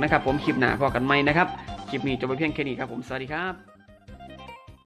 นะครับผมคลิปหน้าพอกันไหมนะครับ คลิปนี้จบไปเพียงแค่นี้ครับผม สวัสดีครับ